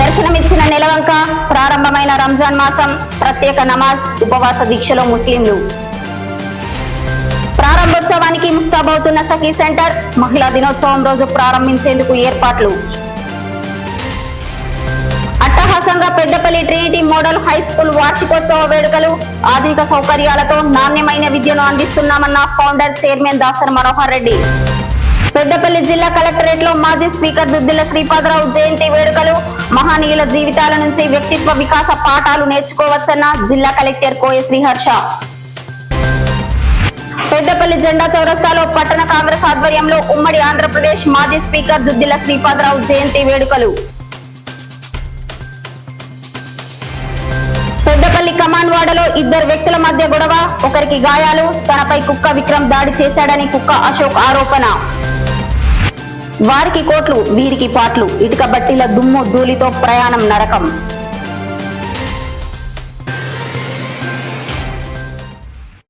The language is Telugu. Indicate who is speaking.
Speaker 1: దర్శనమిచ్చిన నెలవంక ప్రారంభమైన రంజాన్ మాసం ప్రత్యేక నమాజ్ ఉపవాస దీక్షలో ముస్లింలు. ప్రారంభోత్సవానికి ముస్తాబవుతున్న సఖీ సెంటర్ మహిళా దినోత్సవం రోజు ప్రారంభించేందుకు ఏర్పాట్లు. అట్టహాసంగా Peddapalli Trinity model high school వార్షికోత్సవ వేడుకలు ఆధునిక సౌకర్యాలతో నాణ్యమైన విద్యను అందిస్తున్నామన్న ఫౌండర్ చైర్మన్ దాసర్ మనోహర్ రెడ్డి. పెద్దపల్లి జిల్లా కలెక్టరేట్లో మాజీ స్పీకర్ దుద్దిల శ్రీపాదరావు జయంతి వేడుకలు మహనీయుల జీవితాల నుంచి వ్యక్తిత్వ వికాస పాఠాలు నేర్చుకోవచ్చన్న జిల్లా కలెక్టర్ కోయ శ్రీహర్ష. పెద్దపల్లి జెండా చౌరస్తాలో పట్టణ కాంగ్రెస్ ఆధ్వర్యంలో ఉమ్మడి ఆంధ్రప్రదేశ్ మాజీ స్పీకర్ దుద్దిల శ్రీపాదరావు జయంతి వేడుకలు. పెద్దపల్లి కమాన్ వాడలో ఇద్దరు వ్యక్తుల మధ్య గొడవ ఒకరికి గాయాలు తనపై కుక్క విక్రమ్ దాడి చేశాడని కుక్క అశోక్ ఆరోపణ. వారికి కోట్లు వీరికి పాట్లు ఇటుక బట్టీల దుమ్ము ధూళితో ప్రయాణం నరకం.